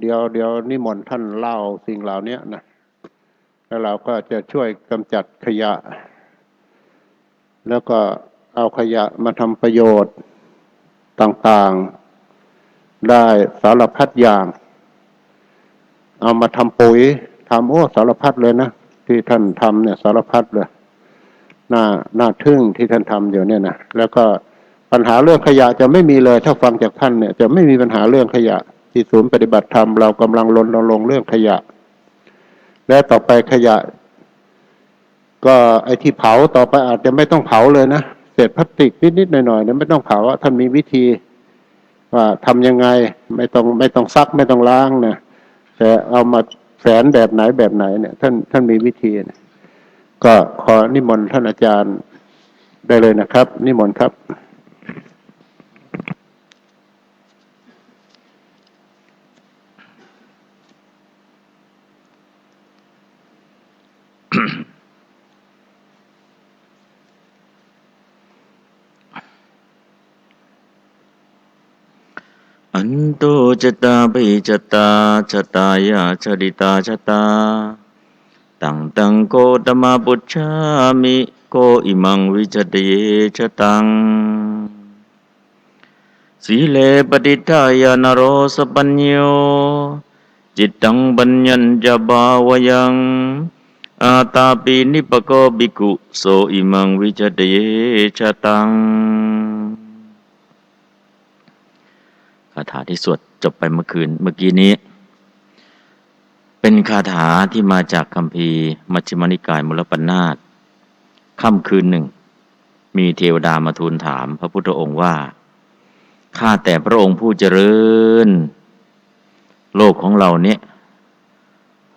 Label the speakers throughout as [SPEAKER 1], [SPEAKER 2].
[SPEAKER 1] เดี๋ยวเดี๋ยวนิมนต์ท่านเล่าสิ่งเหล่านี้นะแล้วเราก็จะช่วยกำจัดขยะ แล้วก็เอาขยะมาทำประโยชน์ต่างๆ ได้สารพัดอย่าง เอามาทำปุ๋ยทำโอ้สารพัดเลยนะ ที่ท่านทำเนี่ยสารพัดเลยน่าน่าทึ่งที่ท่านทำอยู่เนี่ยนะแล้วก็ปัญหาเรื่องขยะจะไม่มีเลย ถ้าฟังจากท่านเนี่ย จะไม่มีปัญหาเรื่องขยะ ที่ศูนย์ปฏิบัติธรรมเรากำลังรณรงค์เรื่องขยะ และต่อไปขยะ ก็ไอ้ที่เผาต่อไปอาจจะไม่ต้องเผาเลยนะเศษพลาสติกนิดๆหน่อยๆเนี่ยไม่ต้องเผาท่านมีวิธี ว่าทำยังไงไม่ต้องไม่ต้องซักไม่ต้องล้างนะแต่เอามาแฝนแบบไหนแบบไหนเนี่ย ท่านท่านมีวิธีนะก็ขอนิมนต์ท่านอาจารย์ได้เลยนะครับ นิมนต์ครับ
[SPEAKER 2] อันโตจตาปิจตาชตายาชริตาชตา ตังตังโกตมะปุชามิโกอิมังวิจเตเยชตัง สีเลปฏิทายานโรสปัญโยจิตตังบัญญัญจบาวยัง อาตาปินิปโกบิกุโสอิมังวิจเตเยชตังคาถาที่สวดจบไปเมื่อคืนเมื่อกี้นี้ เป็นคาถาที่มาจากคำพีร์มัชฌิมนิกายมุลปนาตค่ำคืนหนึ่ง มีเทวดามาทูลถามพระพุทธองค์ว่า ข้าแต่พระองค์ผู้เจริญ โลกของเราเนี่ย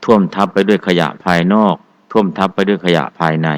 [SPEAKER 2] ท่วมทับไปด้วยขยะภายนอก ท่วมทับไปด้วยขยะภายใน